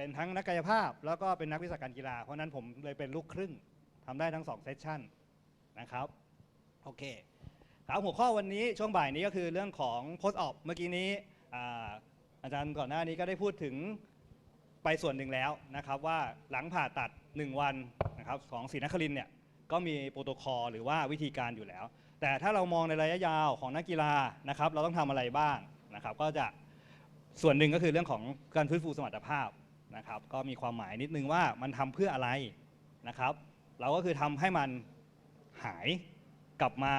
เป็นทั้งนักกายภาพ แล้วก็เป็นนักวิชาการกีฬา เพราะนั้นผมเลยเป็นลูกครึ่งทำได้ทั้งสองเซสชั่นนะครับโอเคถามหัวข้อวันนี้ช่วงบ่ายนี้ก็คือเรื่องของ post op เมื่อกี้นี้อาอาจารย์ก่อนหน้านี้ก็ได้พูดถึงไปส่วนหนึ่งแล้วนะครับว่าหลังผ่าตัด 1 วันนะครับของศรีนครินเนี่ยก็มีโปรโตคอลหรือว่าวิธีการอยู่แล้ว แต่ถ้าเรามองในระยะยาวของนักกีฬานะครับเราต้องทำอะไรบ้างนะครับก็จะส่วนหนึ่งก็คือเรื่องของการฟื้นฟูสมรรถภาพ นะครับ ก็มีความหมายนิดนึงว่ามันทำเพื่ออะไรนะครับ เราก็คือทำให้มันหายกลับมา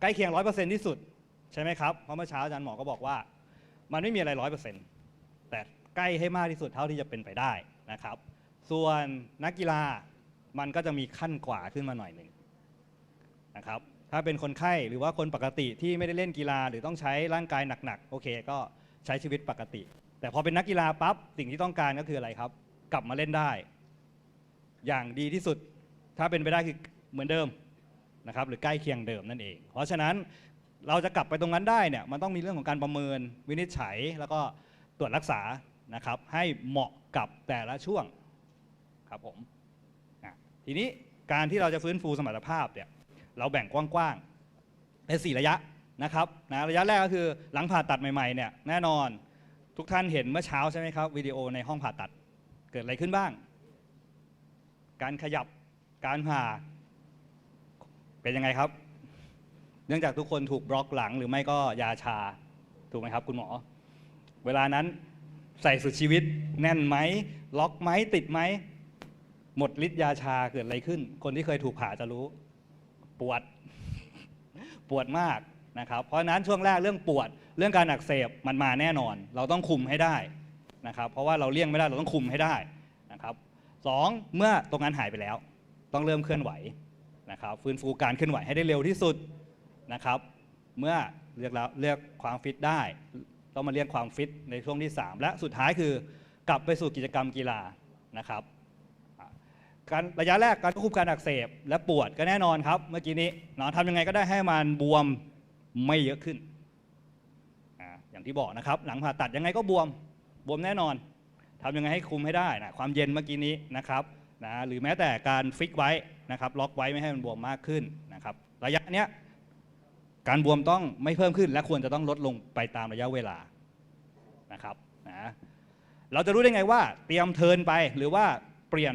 ใกล้เคียงร้อยเปอร์เซ็นที่สุด ใช่ไหมครับ เพราะเมื่อเช้าอาจารย์หมอก็บอกว่า มันไม่มีอะไรร้อยเปอร์เซ็นต์แต่ใกล้ให้มากที่สุดเท่าที่จะเป็นไปได้นะครับ ส่วนนักกีฬามันก็จะมีขั้นกว่าขึ้นมาหน่อยหนึ่งนะครับ ถ้าเป็นคนไข้หรือว่าคนปกติที่ไม่ได้เล่นกีฬาหรือต้องใช้ร่างกายหนักๆโอเค ก็ใช้ชีวิตปกติ แต่พอเป็นนักกีฬาปั๊บสิ่งที่ต้องการก็คืออะไรครับ กลับมาเล่นได้ อย่างดีที่สุดถ้าเป็นไปได้คือเหมือนเดิมนะครับ หรือใกล้เคียงเดิมนั่นเอง เพราะฉะนั้นเราจะกลับไปตรงนั้นได้เนี่ยมันต้องมีเรื่องของการประเมินวินิจฉัยแล้วก็ตรวจรักษานะครับ ให้เหมาะกับแต่ละช่วงครับผมทีนี้การที่เราจะฟื้นฟูสมรรถภาพเนี่ยเราแบ่งกว้างๆเป็นสี่ระยะนะครับนะระยะแรกก็คือหลังผ่าตัดใหม่ๆเนี่ยแน่นอน ทุกท่านเห็นเมื่อเช้าใช่ไหมครับวิดีโอในห้องผ่าตัดเกิดอะไรขึ้นบ้าง การขยับการผ่าเป็นยังไงครับ เนื่องจากทุกคนถูกบล็อกหลังหรือไม่ก็ยาชาถูกไหมครับคุณหมอ เวลานั้นใส่สุดชีวิตแน่นไหมล็อกไหมติดไหมหมดฤทธิ์ยาชาเกิดอะไรขึ้น คนที่เคยถูกผ่าจะรู้ ปวด ปวดมาก นะครับเพราะฉะนั้นช่วงแรกเรื่องปวดเรื่องการอักเสบมันมาแน่นอน เราต้องคุมให้ได้นะครับเพราะว่าเราเลี่ยงไม่ได้เราต้องคุมให้ได้นะครับสองเมื่อตรงนั้นหายไปแล้ว ต้องเริ่มเคลื่อนไหวนะครับฟื้นฟูการเคลื่อนไหวให้ได้เร็วที่สุดนะครับเมื่อเรียกแล้วเรียกความฟิตได้ ต้องมาเรียกความฟิตในช่วงที่ 3 และสุดท้ายคือกลับไปสู่กิจกรรมกีฬานะครับการระยะแรกการควบคุมการอักเสบและปวดก็แน่นอนครับ เมื่อกี้นี้เนาะทำยังไงก็ได้ให้มันบวม ไม่เยอะขึ้นออย่างที่บอกนะครับ หลังผ่าตัดยังไงก็บวมบวมแน่นอนทำยังไงให้คุมให้ได้นะความเย็นเมื่อกี้นี้นะครับนะหรือแม้แต่การฟิกไว้นะครับ ล็อกไว้ไม่ให้มันบวมมากขึ้นนะครับ ระยะเนี้ยการบวมต้องไม่เพิ่มขึ้น และควรจะต้องลดลงไปตามระยะเวลานะครับนะเราจะรู้ได้ไงว่า เตรียมเทินไปหรือว่าเปลี่ยน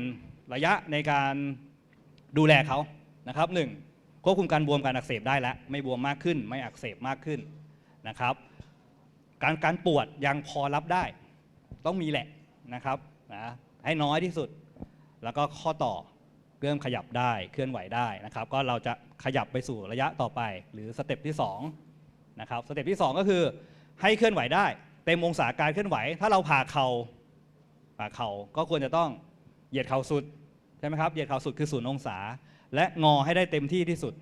ระยะในการดูแลเขานะครับหนึ่ง ควบคุมการบวมการอักเสบได้แล้วไม่บวมมากขึ้น ไม่อักเสบมากขึ้นนะครับ การการปวดยังพอรับได้ ต้องมีแหละนะครับนะให้น้อยที่สุด แล้วก็ข้อต่อเริ่มขยับได้เคลื่อนไหวได้นะครับ ก็เราจะขยับไปสู่ระยะต่อไป หรือสเต็ปที่2นะครับสเต็ปที่ 2 ก็คือให้เคลื่อนไหวได้เต็มองศาการเคลื่อนไหว ถ้าเราผ่าเขา่าผ่าเข่าก็ควรจะต้องเหยียดเข่าสุดใช่ไหมครับเหยียดเข่าสุดคือศูนย์องศา และงอให้ได้เต็มที่ที่สุด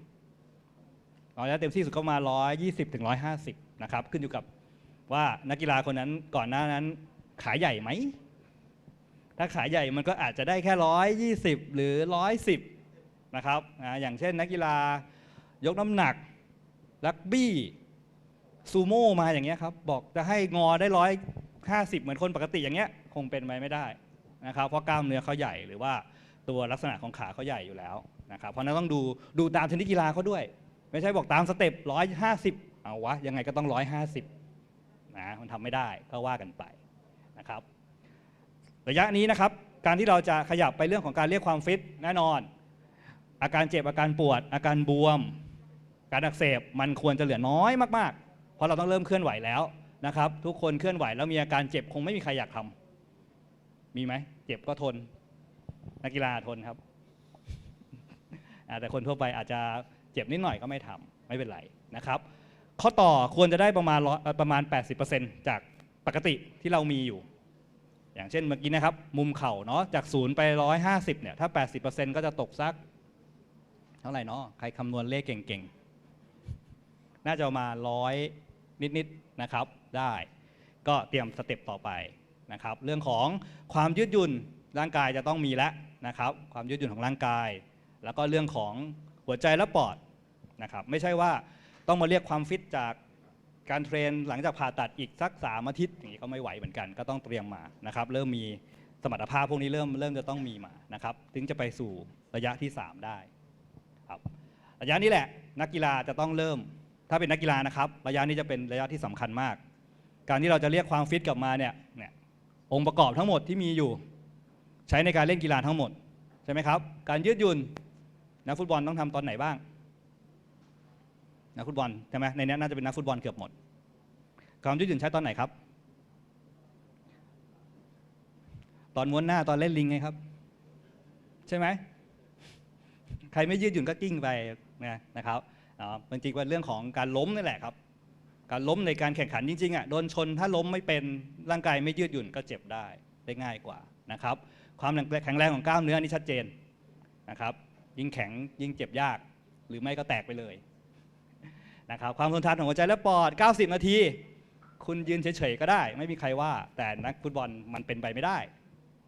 งอให้ได้เต็มที่สุดก็มา 120ถึง150 นะครับ ขึ้นอยู่กับว่านักกีฬาคนนั้นก่อนหน้านั้นขาใหญ่ไหม ถ้าขาใหญ่มันก็อาจจะได้แค่ร้อยยี่สิบหรือร้อยสิบนะครับอ่าอย่างเช่นนักกีฬายกน้ำหนักลักบี้ซูโม่มาอย่างเงี้ยครับ บอกจะให้งอได้ร้อยห้าสิบเหมือนคนปกติอย่างเงี้ย คงเป็นไปไม่ได้นะครับ เพราะกล้ามเนื้อเขาใหญ่หรือว่าตัวลักษณะของขาเขาใหญ่อยู่แล้ว นะครับเพราะนั้นต้องดูดูตามชนิดกีฬาเขาด้วย ไม่ใช่บอกตามสเต็ปร้อยห้าสิบเอาวะยังไงก็ต้องร้อยห้าสิบนะมันทำไม่ได้ก็ว่ากันไปนะครับ ระยะนี้นะครับ การที่เราจะขยับไปเรื่องของการเรียกความฟิตแน่นอน อาการเจ็บอาการปวด อาการบวม การอักเสบมันควรจะเหลือน้อยมากๆ เพราะเราต้องเริ่มเคลื่อนไหวแล้วนะครับ ทุกคนเคลื่อนไหวแล้วมีอาการเจ็บคงไม่มีใครอยากทำมีไหมเจ็บก็ทน นักกีฬาทนครับ แต่คนทั่วไปอาจจะเจ็บนิดหน่อยก็ไม่ทำไม่เป็นไรนะครับ ข้อต่อควรจะได้ประมาณประมาณ 80%จากปกติที่เรามีอยู่ อย่างเช่นเมื่อกี้นะครับ มุมเข่าเนาะจากศูนย์ไปร้อยห้าสิบเนี่ยถ้า 80%ก็จะตกสัก เท่าไหร่เนาะใครคำนวณเลขเก่งๆ น่าจะมาร้อยนิดๆนะครับได้ก็เตรียมสเต็ปต่อไปนะครับ เรื่องของความยืดหยุ่นร่างกายจะต้องมีแล้วนะครับ ความยืดหยุ่นของร่างกาย แล้วก็เรื่องของหัวใจและปอดนะครับไม่ใช่ว่าต้องมาเรียกความฟิตจากการเทรนหลังจากผ่าตัดอีกสักสามอาทิตย์อย่างนี้ก็ไม่ไหวเหมือนกัน ก็ต้องเตรียมมานะครับเริ่มมีสมรรถภาพพวกนี้เริ่มเริ่มจะต้องมีมานะครับถึงจะไปสู่ระยะที่ 3 ได้ครับระยะนี้แหละนักกีฬาจะต้องเริ่ม ถ้าเป็นนักกีฬานะครับ ระยะนี้จะเป็นระยะที่สำคัญมาก การที่เราจะเรียกความฟิตกลับมาเนี่ยเนี่ยองค์ประกอบทั้งหมดที่มีอยู่ ใช้ในการเล่นกีฬาทั้งหมดใช่ไหมครับการยืดหยุ่น นักฟุตบอลต้องทำตอนไหนบ้างนักฟุตบอลใช่ไหมในนี้น่าจะเป็นนักฟุตบอลเกือบหมดความยืดหยุ่นใช้ตอนไหนครับ ตอนม้วนหน้าตอนเล่นลิงไงครับ ใช่ไหมใครไม่ยืดหยุ่นก็กิ้งไปนะนะครับมันจริงว่าเรื่องของการล้มนี่แหละครับ การล้มในการแข่งขันจริงๆอะโดนชนถ้าล้มไม่เป็นร่างกายไม่ยืดหยุ่นก็เจ็บได้ได้ง่ายกว่านะครับ ความแข็งแรงของกล้ามเนื้อนี่ชัดเจนนะครับ ยิ่งแข็งยิ่งเจ็บยาก หรือไม่ก็แตกไปเลยนะครับความทนทานของหัวใจและปอด 90 นาที คุณยืนเฉยๆก็ได้ ไม่มีใครว่า แต่นักฟุตบอลมันเป็นไปไม่ได้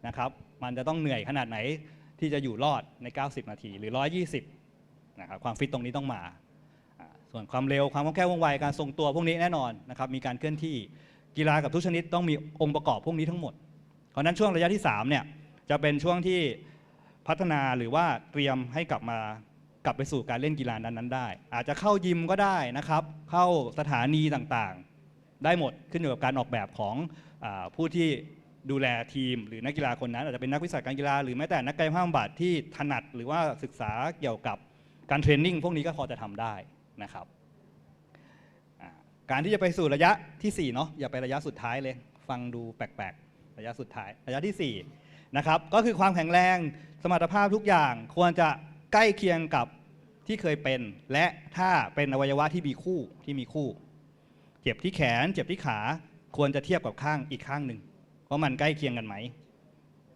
นะครับมันจะต้องเหนื่อยขนาดไหนที่จะอยู่รอดใน 90 นาที หรือ 120นะครับความฟิตตรงนี้ต้องมา ส่วนความเร็วความคล่องแคล่วว่องไวการทรงตัวพวกนี้แน่นอนนะครับมีการเคลื่อนที่กีฬากับทุกชนิดต้องมีองค์ประกอบพวกนี้ทั้งหมดเพราะฉะนั้นช่วงระยะที่3เนี่ยจะเป็นช่วงที่ พัฒนาหรือว่าเตรียมให้กลับมากลับไปสู่การเล่นกีฬานั้นๆได้ อาจจะเข้ายิมก็ได้นะครับ เข้าสถานีต่างๆ ได้หมดขึ้นอยู่กับการออกแบบของอผู้ที่ดูแลทีม หรือนักกีฬาคนนั้น อาจจะเป็นนักวิชาการกีฬาหรือแม้แต่นักกายภาพบำบัดที่ถนัด หรือว่าศึกษาเกี่ยวกับการเทรนนิ่งพวกนี้ก็พอจะทำได้นะครับการที่จะไปสู่ระยะทีสี่4เนาะอย่าไประยะสุดท้ายเลย ฟังดูแปลกๆ ระยะสุดท้าย ระยะที่ 4 นะครับ ก็คือความแข็งแรงสมรรถภาพทุกอย่างควรจะใกล้เคียงกับที่เคยเป็น และถ้าเป็นอวัยวะที่มีคู่ที่มีคู่ เจ็บที่แขน เจ็บที่ขาควรจะเทียบกับข้างอีกข้างหนึ่งว่ามันใกล้เคียงกันไหม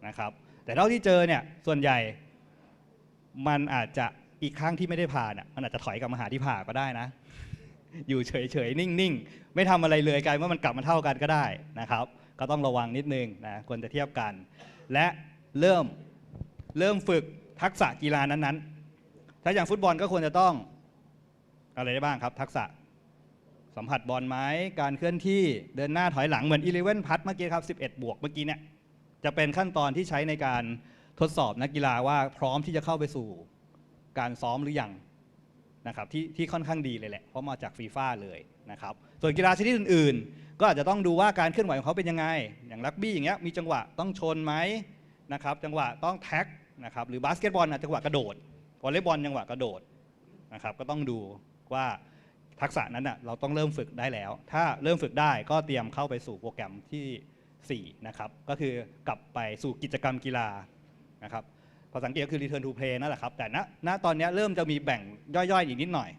นะครับ แต่เท่าที่เจอเนี่ยส่วนใหญ่มันอาจจะอีกข้างที่ไม่ได้ผ่าเนี่ยมันอาจจะถอยกลับมาหาที่ผ่าก็ได้นะ อยู่เฉยๆนิ่งๆ ไม่ทำอะไรเลยกลายว่ามันกลับมาเท่ากันก็ได้นะครับ ก็ต้องระวังนิดนึงนะควรจะเทียบกัน และเริ่มเริ่มฝึกทักษะกีฬานั้นๆ ถ้าอย่างฟุตบอลก็ควรจะต้องอะไรได้บ้างครับ ทักษะสัมผัสบอลไหมการเคลื่อนที่เดินหน้าถอยหลังเหมือน11พัดเมื่อกี้ครับ11 บวกเมื่อกี้เนี่ยจะเป็นขั้นตอนที่ใช้ในการทดสอบนักกีฬาว่าพร้อมที่จะเข้าไปสู่การซ้อมหรือยังนะครับที่ที่ค่อนข้างดีเลยแหละเพราะมาจากฟีฟ่าเลยนะครับส่วนกีฬาชนิดอื่น ก็อาจจะต้องดูว่าการเคลื่อนไหวของเขาเป็นยังไง อย่างรักบี้อย่างเงี้ยมีจังหวะต้องชนไหมนะครับจังหวะต้องแท็กนะครับหรือบาสเกตบอลนะจังหวะกระโดดวอลเลย์บอลจังหวะกระโดดนะครับก็ต้องดูว่าทักษะนั้นอะเราต้องเริ่มฝึกได้แล้ว ถ้าเริ่มฝึกได้ก็เตรียมเข้าไปสู่โปรแกรมทีสี่4นะครับก็คือกลับไปสู่กิจกรรมกีฬานะครับภาษาอังกฤษก็คือ return to play นั่นแหละครับแต่ณณตอนนี้เริ่มจะมีแบ่งย่อยๆอีกนิดหน่อย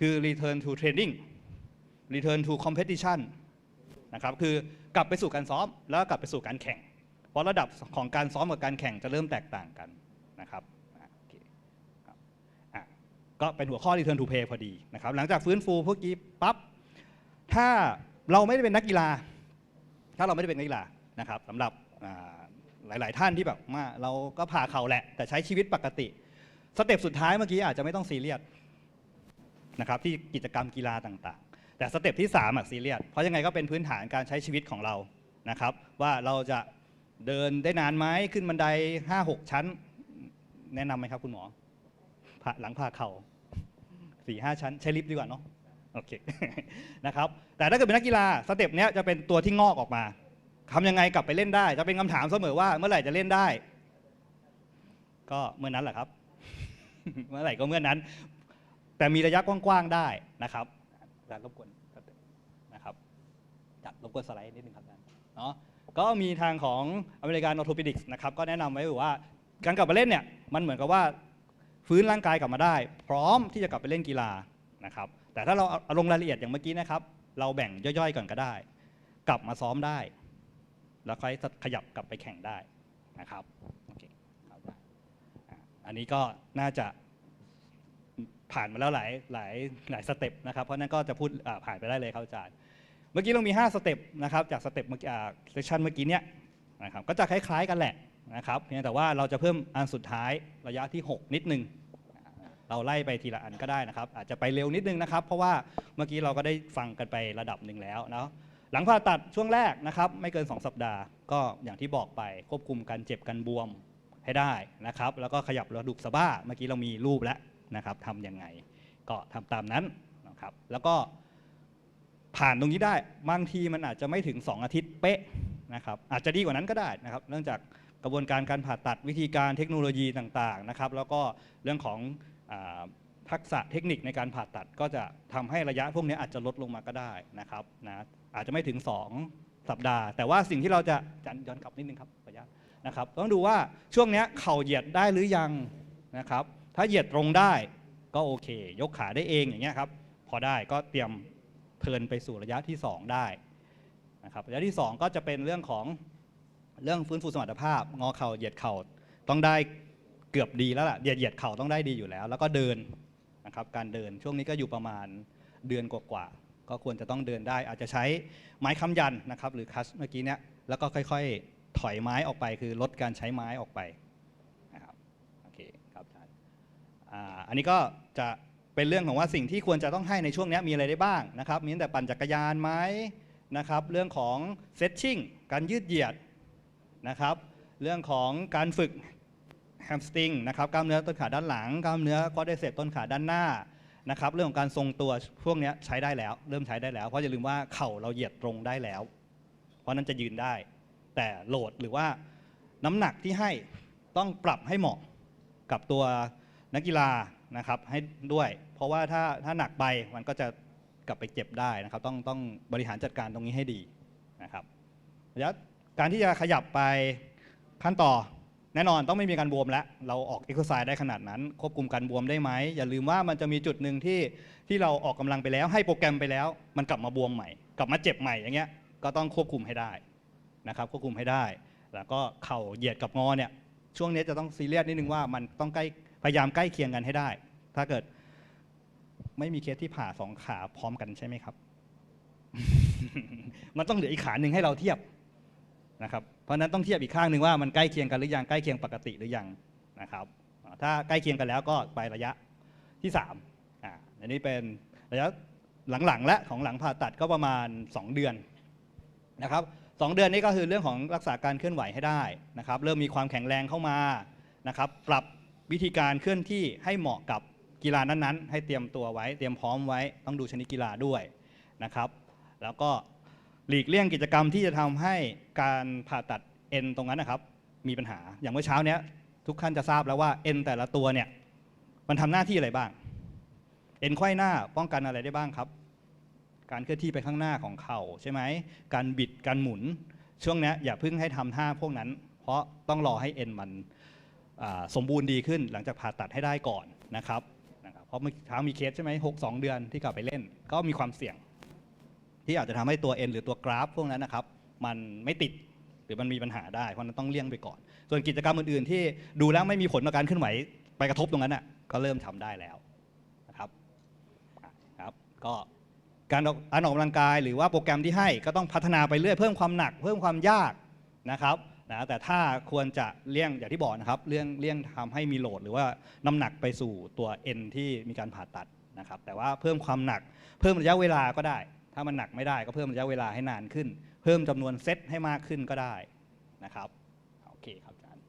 คือ return to training return to competition นะครับคือกลับไปสู่การซ้อมแล้วกลับไปสู่การแข่ง เพราะระดับของการซ้อมกับการแข่งจะเริ่มแตกต่างกันนะครับก็เป็นหัวข้อ return to play พอดีนะครับหลังจากฟื้นฟูพวกนี้ปั๊บถ้าเราไม่ได้เป็นนักกีฬา ถ้าเราไม่ได้เป็นนักกีฬานะครับสำหรับหลาย ๆ ท่านที่แบบมาเราก็ผ่าเข่าแหละ แต่ใช้ชีวิตปกติ สเต็ปสุดท้ายเมื่อกี้อาจจะไม่ต้องซีเรียสนะครับที่กิจกรรมกีฬาต่างๆ แต่สเต็ปที่3อะซีเรียสเพราะยังไงก็เป็นพื้นฐานการใช้ชีวิตของเรานะครับ ว่าเราจะเดินได้นานไหมขึ้นบันได 5-6 ชั้น แนะนำไหมครับคุณหมอผ่าหลังผ่าเข่าสี่ห้าชั้น ใช้ลิฟต์ดีกว่าเนาะโอเคนะครับแต่ถ้าเกิดเป็นนักกีฬาสเต็ปเนี้ยจะเป็นตัวที่งอกออกมาทำยังไงกลับไปเล่นได้ จะเป็นคำถามเสมอว่าเมื่อไหร่จะเล่นได้ ก็เมื่อนั้นแหละครับ เมื่อไหร่ก็เมื่อนั้น แต่มีระยะกว้างๆได้นะครับ อาจารย์รบกวนนะครับจัดรบกวนสไลด์นิดนึงครับอาจารย์เนาะก็มีทางของอเมริกันออโทปิดิกส์นะครับก็แนะนำไว้ว่าการกลับมาเล่นเนี่ยมันเหมือนกับว่าฟื้นร่างกายกลับมาได้ พร้อมที่จะกลับไปเล่นกีฬานะครับแต่ถ้าเราเอาลงรายละเอียดอย่างเมื่อกี้นะครับ เราแบ่งย่อยๆก่อนก็ได้ กลับมาซ้อมได้ แล้วค่อยขยับกลับไปแข่งได้นะครับโอเคอันนี้ก็น่าจะ ผ่านมาแล้วหลายหลายหลายสเต็ปนะครับ เพราะนั้นก็จะพูดผ่านไปได้เลยครับอาจารย์ เมื่อกี้เรามี 5 สเต็ปนะครับจากสเต็ปเมื่อกี้เซสชันเมื่อกี้เนี้ยนะครับก็จะคล้ายๆกันแหละนะครับเพียงแต่ว่าเราจะเพิ่มอันสุดท้ายระยะที่ 6 นิดนึง เราไล่ไปทีละอันก็ได้นะครับ อาจจะไปเร็วนิดนึงนะครับ เพราะว่าเมื่อกี้เราก็ได้ฟังกันไประดับหนึ่งแล้วเนาะหลังผ่าตัดช่วงแรกนะครับ ไม่เกิน 2 สัปดาห์ ก็อย่างที่บอกไปควบคุมการเจ็บการบวมให้ได้นะครับ แล้วก็ขยับกระดูกสะบ้าเมื่อกี้เรามีรูปแล้ว นะครับทำยังไงก็ทำตามนั้นนะครับแล้วก็ผ่านตรงนี้ได้บางทีมันอาจจะไม่ถึง 2 อาทิตย์เป๊ะนะครับอาจจะดีกว่านั้นก็ได้นะครับเนื่องจากกระบวนการการผ่าตัดวิธีการเทคโนโลยีต่างๆนะครับแล้วก็เรื่องของอทักษะเทคนิคในการผ่าตัดก็จะทำให้ระยะพวกนี้อาจจะลดลงมาก็ได้นะครับนะอาจจะไม่ถึง 2 สัปดาห์ แต่ว่าสิ่งที่เราจะจันย้อนกลับนิดนึงครับขออนุญาตนะครับต้องดูว่าช่วงนี้เข่าเหยียดได้หรือยังนะครับ ถ้าเหยียดตรงได้ก็โอเค ยกขาได้เองอย่างเงี้ยครับ พอได้ก็เตรียมเทินไปสู่ระยะที่ 2 ได้นะครับระยะที่ 2 ก็จะเป็นเรื่องของเรื่องฟื้นฟูสมรรถภาพ งอเข่าเหยียดเข่าต้องได้เกือบดีแล้วล่ะเหยียดเหยียดเข่าต้องได้ดีอยู่แล้ว แล้วก็เดินนะครับการเดินช่วงนี้ก็อยู่ประมาณเดือนกว่าๆก็ควรจะต้องเดินได้ อาจจะใช้ไม้ค้ำยันนะครับ หรือคัสเมื่อกี้เนี้ยแล้วก็ค่อยๆ ถอยไม้ออกไปคือลดการใช้ไม้ออกไปนะครับโอเคครับอาจารย์ อ่าอันนี้ก็จะเป็นเรื่องของว่าสิ่งที่ควรจะต้องให้ในช่วงนี้มีอะไรได้บ้างนะครับ มีตั้งแต่ปั่นจักรยานไหมนะครับ เรื่องของเซตชิ่งการยืดเหยียดนะครับ เรื่องของการฝึกแฮมสตริงนะครับกล้ามเนื้อต้นขาด้านหลังกล้ามเนื้อคอร์ดเซปต้นขาด้านหน้านะครับเรื่องของการทรงตัวพวกนี้ใช้ได้แล้ว เริ่มใช้ได้แล้ว เพราะอย่าลืมว่าเข่าเราเหยียดตรงได้แล้ว เพราะนั้นจะยืนได้ แต่โหลดหรือว่าน้ำหนักที่ให้ต้องปรับให้เหมาะกับตัว นักกีฬานะครับให้ด้วย เพราะว่าถ้าถ้าหนักไปมันก็จะกลับไปเจ็บได้นะครับ ต้องต้องบริหารจัดการตรงนี้ให้ดีนะครับระยะการที่จะขยับไปขั้นต่อแน่นอนต้องไม่มีการบวมแล้ว เราออกเอ็กซ์ไซส์ได้ขนาดนั้น ควบคุมการบวมได้ไหม อย่าลืมว่ามันจะมีจุดหนึ่งที่ที่เราออกกำลังไปแล้ว ให้โปรแกรมไปแล้ว มันกลับมาบวมใหม่ กลับมาเจ็บใหม่อย่างเงี้ยก็ต้องควบคุมให้ได้นะครับ ควบคุมให้ได้ แล้วก็เข่าเหยียดกับงอเนี่ยช่วงนี้จะต้องซีเรียสนิดนึงว่ามันต้องใกล้ พยายามใกล้เคียงกันให้ได้ ถ้าเกิดไม่มีเคสที่ผ่าสองขาพร้อมกันใช่ไหมครับ มันต้องเหลืออีกขาหนึ่งให้เราเทียบนะครับ เพราะนั้นต้องเทียบอีกข้างหนึ่งว่ามันใกล้เคียงกันหรือยังใกล้เคียงปกติหรือยังนะครับ ถ้าใกล้เคียงกันแล้วก็ไประยะที่3อ่าอันนี้เป็นระยะหลังๆและของหลังผ่าตัดก็ประมาณ 2 เดือนนะครับสองเดือนนี้ก็คือเรื่องของรักษาการเคลื่อนไหวให้ได้นะครับ เริ่มมีความแข็งแรงเข้ามานะครับ ปรับ วิธีการเคลื่อนที่ให้เหมาะกับกีฬานั้นๆ ให้เตรียมตัวไว้ เตรียมพร้อมไว้ ต้องดูชนิดกีฬาด้วยนะครับ แล้วก็หลีกเลี่ยงกิจกรรมที่จะทำให้การผ่าตัดเอ็นตรงนั้นนะครับ มีปัญหาอย่างเมื่อเช้าเนี้ยทุกท่านจะทราบแล้วว่าเอ็นแต่ละตัวเนี่ยมันทำหน้าที่อะไรบ้างเอ็นไขว้หน้าป้องกันอะไรได้บ้างครับ การเคลื่อนที่ไปข้างหน้าของเข่าใช่ไหมการบิดการหมุน ช่วงนี้อย่าเพิ่งให้ทำท่าพวกนั้น เพราะต้องรอให้เอ็นมัน สมบูรณ์ดีขึ้นหลังจากผ่าตัดให้ได้ก่อนนะครับนะครับ เพราะเมื่อเช้ามีเคสใช่ไหมหกสองเดือนที่กลับไปเล่น ก็มีความเสี่ยง ที่อาจจะทำให้ตัวเอ็นหรือตัวกราฟ พวกนั้นนะครับ มันไม่ติดหรือมันมีปัญหาได้ เพราะนั้นต้องเลี่ยงไปก่อน ส่วนกิจกรรมอื่นๆ ที่ดูแล้วไม่มีผลต่อการเคลื่อนไหวไปกระทบตรงนั้นอะก็เริ่มทำได้แล้วนะครับครับก็การออกการออกกำลังกายหรือว่าโปรแกรมที่ให้ก็ต้องพัฒนาไปเรื่อยเพิ่มความหนัก เพิ่มความยากนะครับ นะแต่ถ้าควรจะเลี่ยงอย่างที่บอกนะครับเลี่ยงเลี่ยงทำให้มีโหลด หรือว่าน้ำหนักไปสู่ตัวเอ็นที่มีการผ่าตัดนะครับแต่ว่าเพิ่มความหนัก เพิ่มระยะเวลาก็ได้ ถ้ามันหนักไม่ได้ก็เพิ่มระยะเวลาให้นานขึ้น เพิ่มจำนวนเซตให้มากขึ้นก็ได้นะครับโอเคครับอาจารย์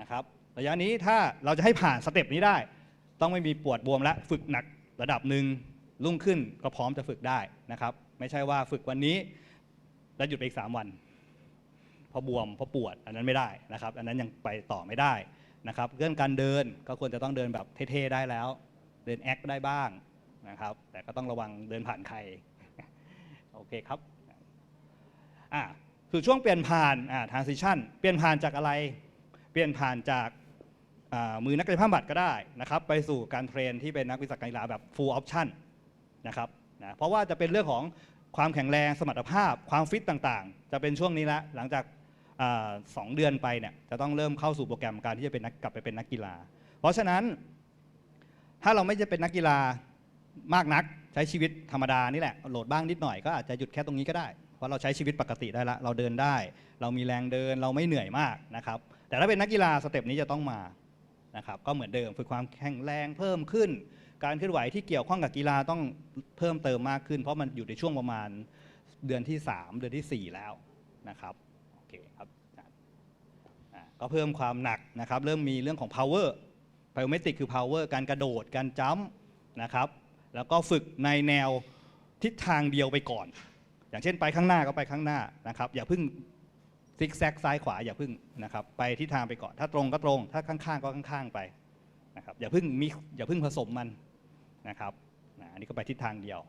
นะครับระยะนี้ถ้าเราจะให้ผ่านสเต็ปนี้ได้ ต้องไม่มีปวดบวมและฝึกหนักระดับหนึ่งรุ่งขึ้นก็พร้อมจะฝึกได้นะครับ ไม่ใช่ว่าฝึกวันนี้แล้วหยุดไปอีกสามวัน ราะบวมเพราะปวดอันนั้นไม่ได้นะครับ อันนั้นยังไปต่อไม่ได้นะครับเรื่องการเดินก็ควรจะต้องเดินแบบเท่ๆได้แล้ว เดินแอคได้บ้างนะครับ แต่ก็ต้องระวังเดินผ่านใครโอเคครับอ่าคือช่วงเปลี่ยนผ่านอ่า transition เปลี่ยนผ่านจากอะไร เปลี่ยนผ่านจากมือนักกายภาพบำบัดก็ได้นะครับ ไปสู่การเทรนที่เป็นนักวิชาการกีฬาแบบ full option นะครับนะเพราะว่าจะเป็นเรื่องของความแข็งแรงสมรรถภาพความฟิตต่างๆ จะเป็นช่วงนี้ละหลังจาก สองเดือนไปเนี่ยจะต้องเริ่มเข้าสู่โปรแกรมการที่จะเป็นนักกลับไปเป็นนักกีฬา เพราะฉะนั้นถ้าเราไม่จะเป็นนักกีฬามากนักใช้ชีวิตธรรมดานี่แหละโหลดบ้างนิดหน่อยก็อาจจะหยุดแค่ตรงนี้ก็ได้ เพราะเราใช้ชีวิตปกติได้ละเราเดินได้ เรามีแรงเดินเราไม่เหนื่อยมากนะครับแต่ถ้าเป็นนักกีฬาสเต็ปนี้จะต้องมานะครับก็เหมือนเดิมฝึกความแข็งแรงเพิ่มขึ้น การเคลื่อนไหวที่เกี่ยวข้องกับกีฬาต้องเพิ่มเติมมากขึ้น เพราะมันอยู่ในช่วงประมาณเดือนที่ 3 เดือนทีสี่4 แล้วนะครับโอเคครับอ่า ก็เพิ่มความหนักนะครับ เริ่มมีเรื่องของ power biometric คือ power การกระโดด การจัมป์นะครับ แล้วก็ฝึกในแนวทิศทางเดียวไปก่อน อย่างเช่นไปข้างหน้าก็ไปข้างหน้านะครับ อย่าเพิ่งซิกแซกซ้ายขวาอย่าเพิ่งนะครับ ไปทิศทางไปก่อน ถ้าตรงก็ตรง ถ้าข้างๆก็ข้างๆไปนะครับ อย่าเพิ่งมีอย่าเพิ่งผสมมันนะครับนะอันนี้ก็ไปทิศทางเดียว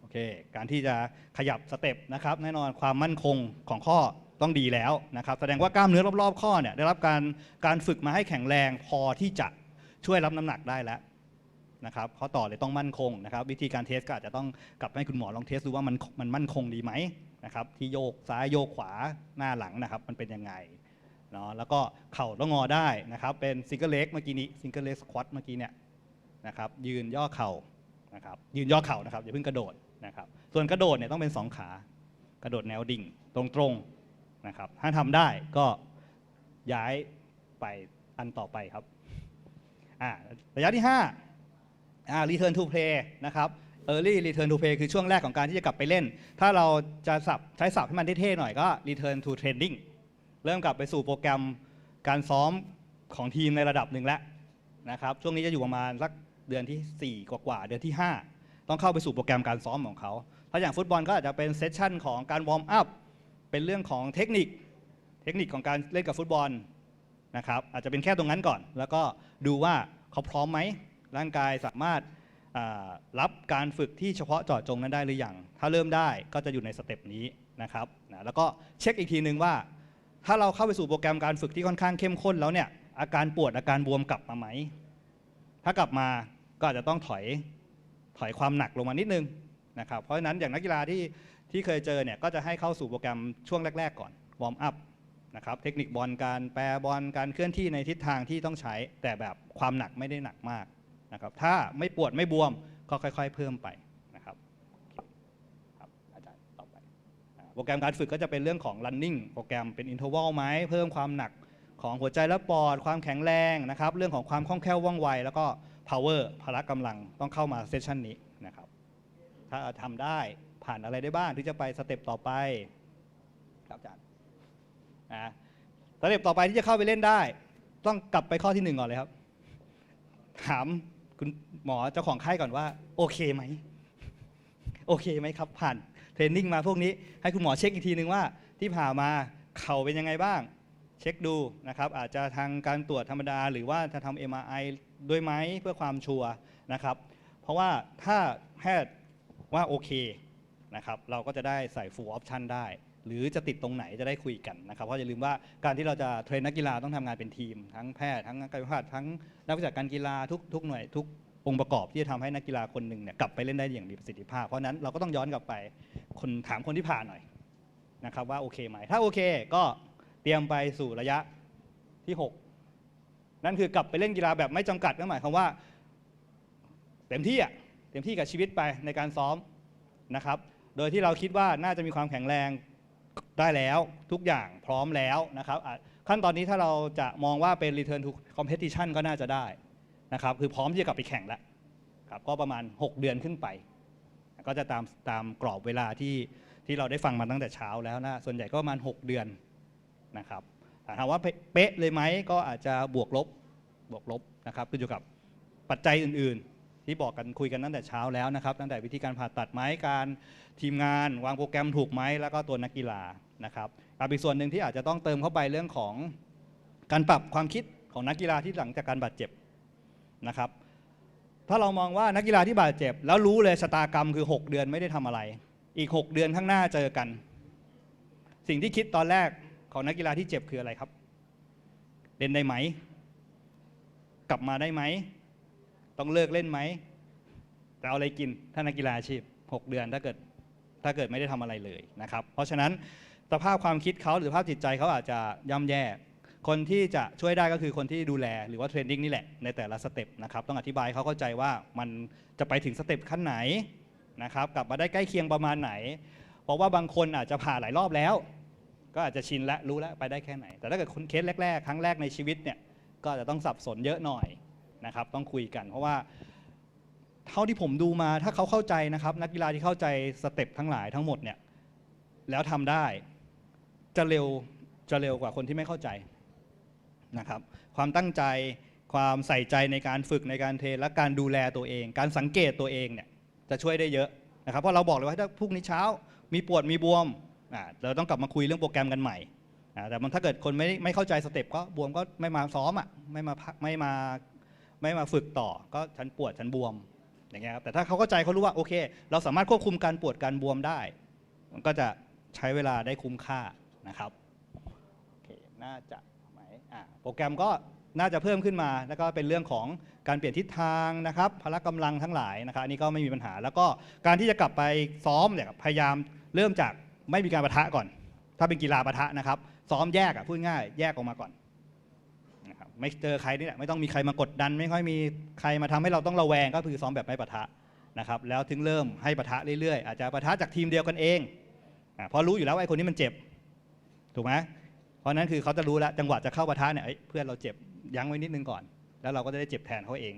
โอเค การที่จะขยับสเต็ปนะครับ แน่นอนความมั่นคงของข้อ ต้องดีแล้วนะครับแสดงว่ากล้ามเนื้อรอบๆข้อเนี่ยได้รับการการฝึกมาให้แข็งแรงพอที่จะช่วยรับน้ำหนักได้แล้วนะครับข้อต่อเลยต้องมั่นคงนะครับ วิธีการเทสก็อาจจะต้องกลับให้คุณหมอลองเทสดูว่ามันมันมั่นคงดีไหมนะครับที่โยกซ้ายโยกขวาหน้าหลังนะครับ มันเป็นยังไงเนาะแล้วก็เข่าต้องงอได้นะครับ เป็นซิงเกิลเล็กเมื่อกี้นี้ซิงเกิลเล็กสควอตเมื่อกี้เนี่ยนะครับ ยืนย่อเข่านะครับ ยืนย่อเข่านะครับอย่าเพิ่งกระโดดนะครับ ส่วนกระโดดเนี่ยต้องเป็นสองขา กระโดดแนวดิ่ง ตรงๆ นะครับ ถ้าทำได้ก็ย้ายไปอันต่อไปครับระยะที่ห้าอ่า return to play นะครับ early return to play คือช่วงแรกของการที่จะกลับไปเล่น ถ้าเราจะสับใช้ศัพท์ให้มันเท่ๆหน่อยก็ return to training เริ่มกลับไปสู่โปรแกรมการซ้อมของทีมในระดับหนึ่งแล้วนะครับ ช่วงนี้จะอยู่ประมาณสักเดือนทีสี่4 กว่าๆเดือนที่ 5 ต้องเข้าไปสู่โปรแกรมการซ้อมของเขา ถ้าอย่างฟุตบอลก็อาจจะเป็นเซสชั่นของการวอร์มอัพ เป็นเรื่องของเทคนิคเทคนิคของการเล่นกับฟุตบอลนะครับอาจจะเป็นแค่ตรงนั้นก่อน แล้วก็ดูว่าเขาพร้อมไหมร่างกายสามารถรับการฝึกที่เฉพาะเจาะจงนั้นได้หรือยังถ้าเริ่มได้ก็จะอยู่ในสเต็ปนี้นะครับนะแล้วก็เช็คอีกทีนึงว่า ถ้าเราเข้าไปสู่โปรแกรมการฝึกที่ค่อนข้างเข้มข้นแล้วเนี่ยอาการปวดอาการบวมกลับมาไหม ถ้ากลับมาก็อาจจะต้องถอยถอยความหนักลงมานิดนึงนะครับเพราะฉะนั้นอย่างนักกีฬาที่ ที่เคยเจอเนี่ยก็จะให้เข้าสู่โปรแกรมช่วงแรก ๆ ก่อนวอร์มอัพนะครับเทคนิคบอลการแปรบอลการเคลื่อนที่ในทิศทางที่ต้องใช้ แต่แบบความหนักไม่ได้หนักมากนะครับถ้าไม่ปวดไม่บวมก็ค่อย ๆ เพิ่มไปนะครับครับอาจารย์ต่อไปโปรแกรมการฝึกก็จะเป็นเรื่องของ running โปรแกรมเป็น interval ไหมเพิ่มความหนักของหัวใจและปอดความแข็งแรงนะครับ เรื่องของความคล่องแคล่วว่องไว แล้วก็ power พละกำลังต้องเข้ามาเซสชันนี้นะครับ ถ้าทำได้ ผ่านอะไรได้บ้างที่จะไปสเต็ปต่อไปครับอาจารย์นะสเต็ปต่อไปที่จะเข้าไปเล่นได้ ต้องกลับไปข้อที่หนึ่งก่อนเลยครับ ถามคุณหมอเจ้าของไข้ก่อนว่า โอเคไหมโอเคไหมครับ ผ่านเทรนนิ่งมาพวกนี้ ให้คุณหมอเช็คอีกทีนึงว่า ที่ผ่ามาเข่าเป็นยังไงบ้าง เช็คดูนะครับ อาจจะทางการตรวจธรรมดา หรือว่าจะทำ MRI ด้วยไหมเพื่อความชัวร์นะครับ เพราะว่าถ้าแพทย์ว่าโอเค นะครับเราก็จะได้ใส่ full option ได้ หรือจะติดตรงไหนจะได้คุยกันนะครับเพราะอย่าลืมว่าการที่เราจะเทรนนักกีฬาต้องทำงานเป็นทีม ทั้งแพทย์ทั้งกายภาพทั้งนักวิชาการกีฬาทุกทุกหน่วยทุกองค์ประกอบที่จะทำให้นักกีฬาคนหนึ่งเนี่ยกลับไปเล่นได้อย่างมีประสิทธิภาพ เพราะนั้นเราก็ต้องย้อนกลับไปคนถามคนที่ผ่านหน่อยนะครับว่าโอเคไหมถ้าโอเคก็เตรียมไปสู่ระยะที่หกนั่นคือกลับไปเล่นกีฬาแบบไม่จำกัดนั่นหมายความว่า เต็มที่อะเต็มที่กับชีวิตไปในการซ้อมนะครับ โดยที่เราคิดว่าน่าจะมีความแข็งแรงได้แล้วทุกอย่างพร้อมแล้วนะครับขั้นตอนนี้ถ้าเราจะมองว่าเป็น return to competition ก็น่าจะได้นะครับคือพร้อมที่จะกลับไปแข่งแล้วครับก็ประมาณ 6 เดือนขึ้นไป ก็จะตามตามกรอบเวลาที่ที่เราได้ฟังมาตั้งแต่เช้าแล้วนะส่วนใหญ่ก็ประมาณ 6 เดือนนะครับถามว่าเป๊ะเลยไหมก็อาจจะบวกลบบวกลบนะครับขึ้นอยู่กับปัจจัยอื่นๆ ที่บอกกันคุยกันตั้งแต่เช้าแล้วนะครับ ตั้งแต่วิธีการผ่าตัดไหมการทีมงาน วางโปรแกรมถูกไหมแล้วก็ตัวนักกีฬานะครับกับอีกส่วนหนึ่งที่อาจจะต้องเติมเข้าไปเรื่องของการปรับความคิดของนักกีฬาที่หลังจากการบาดเจ็บนะครับ ถ้าเรามองว่านักกีฬาที่บาดเจ็บ แล้วรู้เลยชะตากรรมคือ 6 เดือนไม่ได้ทำอะไร อีก 6 เดือนข้างหน้าเจอกัน สิ่งที่คิดตอนแรกของนักกีฬาที่เจ็บคืออะไรครับ เล่นได้ไหม กลับมาได้ไหม ต้องเลิกเล่นไหมจะเอาอะไรกินถ้านักกีฬาอาชีพ 6 เดือนถ้าเกิดถ้าเกิดไม่ได้ทำอะไรเลยนะครับ เพราะฉะนั้นสภาพความคิดเขาหรือสภาพจิตใจเขาอาจจะย่ำแย่ คนที่จะช่วยได้ก็คือคนที่ดูแลหรือว่าเทรนนิ่งนี่แหละในแต่ละสเต็ปนะครับต้องอธิบายเขาเข้าใจว่ามันจะไปถึงสเต็ปขั้นไหนนะครับกลับมาได้ใกล้เคียงประมาณไหน เพราะว่าบางคนอาจจะผ่าหลายรอบแล้ว ก็อาจจะชินและรู้แล้วไปได้แค่ไหน แต่ถ้าเกิดคนเคสแรก ๆ ครั้งแรกในชีวิตเนี่ยก็จะต้องสับสนเยอะหน่อย นะครับ ต้องคุยกัน เพราะว่า เท่าที่ผมดูมาถ้าเขาเข้าใจนะครับ นักกีฬาที่เข้าใจสเต็ปทั้งหลายทั้งหมดเนี่ยแล้วทำได้จะเร็วจะเร็วกว่าคนที่ไม่เข้าใจนะครับ ความตั้งใจความใส่ใจในการฝึกในการเทรนและการดูแลตัวเอง การสังเกตตัวเองเนี่ยจะช่วยได้เยอะนะครับเพราะเราบอกเลยว่าถ้าพรุ่งนี้เช้า มีปวดมีบวมอ่าเราต้องกลับมาคุยเรื่องโปรแกรมกันใหม่อ่าแต่มันถ้าเกิดคนไม่ไม่เข้าใจสเต็ปก็บวมก็ไม่มาซ้อมอะไม่มาพักไม่มา ไม่มาฝึกต่อก็ฉันปวดฉันบวมอย่างเงี้ยครับแต่ถ้าเขาเข้าใจเขารู้ว่าโอเค เราสามารถควบคุมการปวดการบวมได้ มันก็จะใช้เวลาได้คุ้มค่านะครับโอเคน่าจะไหมอ่าโปรแกรมก็น่าจะเพิ่มขึ้นมา แล้วก็เป็นเรื่องของการเปลี่ยนทิศทางนะครับพละกำลังทั้งหลายนะครับอันนี้ก็ไม่มีปัญหา แล้วก็การที่จะกลับไปซ้อมเนี่ยพยายามเริ่มจากไม่มีการประทะก่อน ถ้าเป็นกีฬาปะทะนะครับ ซ้อมแยกอะพูดง่ายแยกออกมาก่อน ไม่เจอใครนี่แหละไม่ต้องมีใครมากดดัน ไม่ค่อยมีใครมาทำให้เราต้องระแวงก็คือซ้อมแบบไม่ปะทะนะครับแล้วถึงเริ่มให้ปะทะเรื่อยๆอาจจะปะทะจากทีมเดียวกันเองอาเพราะรู้อยู่แล้วไอ้คนนี้มันเจ็บถูกไหมเพราะนั้นคือเขาจะรู้แล้วจังหวะจะเข้าปะทะเนี่ยเพื่อนเราเจ็บยั้งไว้นิดนึงก่อน แล้วเราก็จะได้เจ็บแทนเขาเอง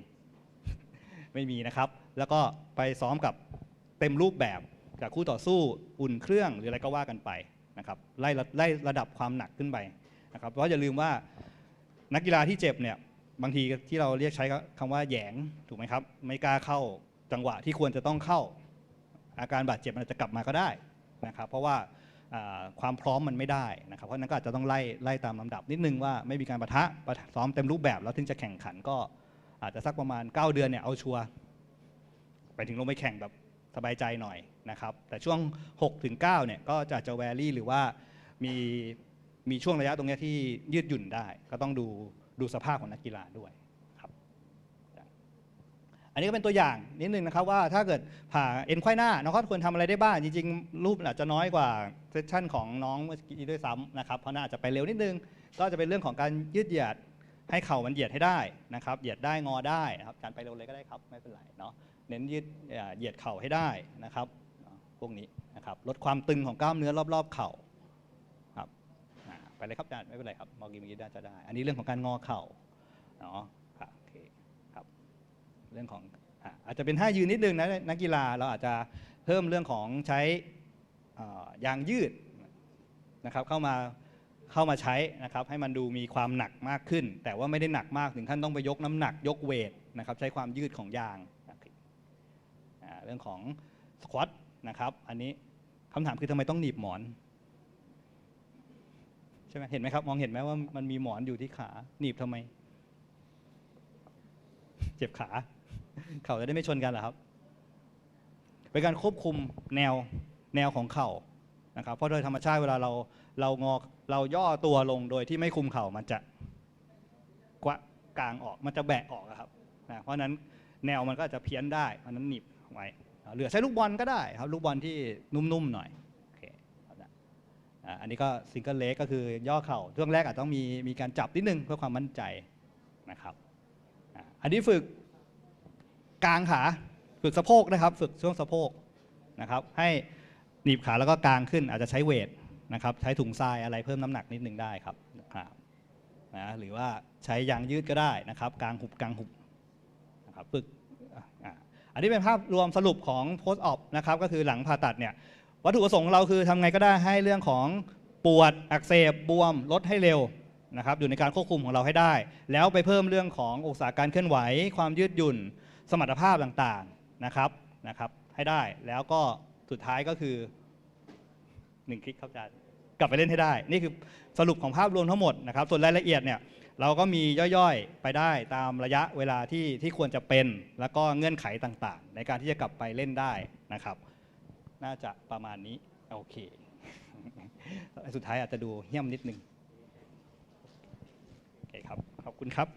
ไม่มีนะครับ แล้วก็ไปซ้อมกับเต็มรูปแบบจากคู่ต่อสู้อุ่นเครื่องหรืออะไรก็ว่ากันไปนะครับไล่ระไล่ระดับความหนักขึ้นไปนะครับเพราะอย่าลืมว่า นักกีฬาที่เจ็บเนี่ยบางทีที่เราเรียกใช้คำว่าแยงถูกไหมครับ ไม่กล้าเข้าจังหวะที่ควรจะต้องเข้า อาการบาดเจ็บมันจะกลับมาก็ได้นะครับ เพราะว่าความพร้อมมันไม่ได้นะครับ เพราะนั้นก็อาจจะต้องไล่ไล่ตามลำดับนิดนึงว่าไม่มีการปะทะปะทะซ้อมเต็มรูปแบบแล้วถึงจะแข่งขันก็อาจจะสักประมาณ 9 เดือนเนี่ยเอาชัวร์ไปถึงลงไปแข่งแบบสบายใจหน่อยนะครับ แต่ช่วง6ถึง9เนี่ยก็จะจะแวรี่หรือว่ามี มีช่วงระยะตรงนี้ที่ยืดหยุ่นได้ ก็ต้องดูดูสภาพของนักกีฬาด้วยครับ อันนี้ก็เป็นตัวอย่างนิดนึงนะครับว่าถ้าเกิดผ่าเอ็นไขว้หน้าน้องก็ควรทำอะไรได้บ้าง จริงๆ รูปอาจจะน้อยกว่าเซสชั่นของน้องเมื่อกี้ด้วยซ้ำนะครับเพราะน่าจะไปเร็วนิดนึง ก็จะเป็นเรื่องของการยืดเหยียดให้เข่ามันเหยียดให้ได้นะครับ เหยียดได้งอได้นะครับการไปเร็วเลยก็ได้ครับไม่เป็นไรเนาะเน้นยืดเหยียดเข่าให้ได้นะครับ พวกนี้นะครับลดความตึงของกล้ามเนื้อรอบๆ เข่า ไปเลยครับอาจารย์ไม่เป็นไรครับมอกีมื่อกี้น่าจะได้ อันนี้เรื่องของการงอเข่าเนาะครับโอเคครับเรื่องของอาจจะเป็นท่ายืนนิดนึงนะนักกีฬาเราอาจจะเพิ่มเรื่องของใช้ยางยืดนะครับเข้ามาเข้ามาใช้นะครับให้มันดูมีความหนักมากขึ้น แต่ว่าไม่ได้หนักมากถึงขั้นต้องไปยกน้ำหนักยกเวทนะครับใช้ความยืดของยางเรื่องของสควอตนะครับอันนี้คำถามคือทำไมต้องหนีบหมอน ใช่ไหมเห็นไหมครับ มองเห็นไหมว่ามันมีหมอนอยู่ที่ขาหนีบทำไม เจ็บขา เข่าจะได้ไม่ชนกันเหรอครับ เป็นการควบคุมแนวแนวของเข่านะครับ เพราะโดยธรรมชาติเวลาเราเรางอเราย่อตัวลงโดยที่ไม่คุมเข่ามันจะกวะกลางออกมันจะแบะออกครับนะเพราะนั้นแนวมันก็จะเพี้ยนได้เพราะฉะนั้นหนีบไว้เหลือใช้ลูกบอลก็ได้ครับ ลูกบอลที่นุ่มๆหน่อยโอเคเอาละ อ่าอันนี้ก็ซิงเกิลเลกก็คือย่อเข่าช่วงแรกอาจต้องมีมีการจับนิดนึงเพื่อความมั่นใจนะครับอะอันนี้ฝึกกลางขาฝึกสะโพกนะครับ ฝึกช่วงสะโพกนะครับ ให้หนีบขาแล้วก็กางขึ้นอาจจะใช้เวทนะครับ ใช้ถุงทรายอะไรเพิ่มน้ำหนักนิดนึงได้ครับนะหรือว่าใช้ยางยืดก็ได้นะครับกางหุบกางหุบนะครับฝึกอันนี้เป็นภาพรวมสรุปของ post op นะครับ ก็คือหลังผ่าตัดเนี่ย วัตถุประสงค์เราคือทำไงก็ได้ให้เรื่องของปวดอักเสบบวมลดให้เร็วนะครับอยู่ในการควบคุมของเราให้ได้ แล้วไปเพิ่มเรื่องขององศาการเคลื่อนไหว ความยืดหยุ่น สมรรถภาพต่างๆนะครับนะครับให้ได้แล้วก็สุดท้ายก็คือหนึ่งคลิกครับอาจารย์กลับไปเล่นให้ได้ นี่คือสรุปของภาพรวมทั้งหมดนะครับส่วนรายละเอียดเนี่ยเราก็มีย่อยๆไปได้ตามระยะเวลาที่ที่ควรจะเป็น แล้วก็เงื่อนไขต่างๆ ในการที่จะกลับไปเล่นได้นะครับ น่าจะประมาณนี้ โอเค สุดท้ายอาจจะดูเหี้ยมนิดนึง โอเคครับ ขอบคุณครับ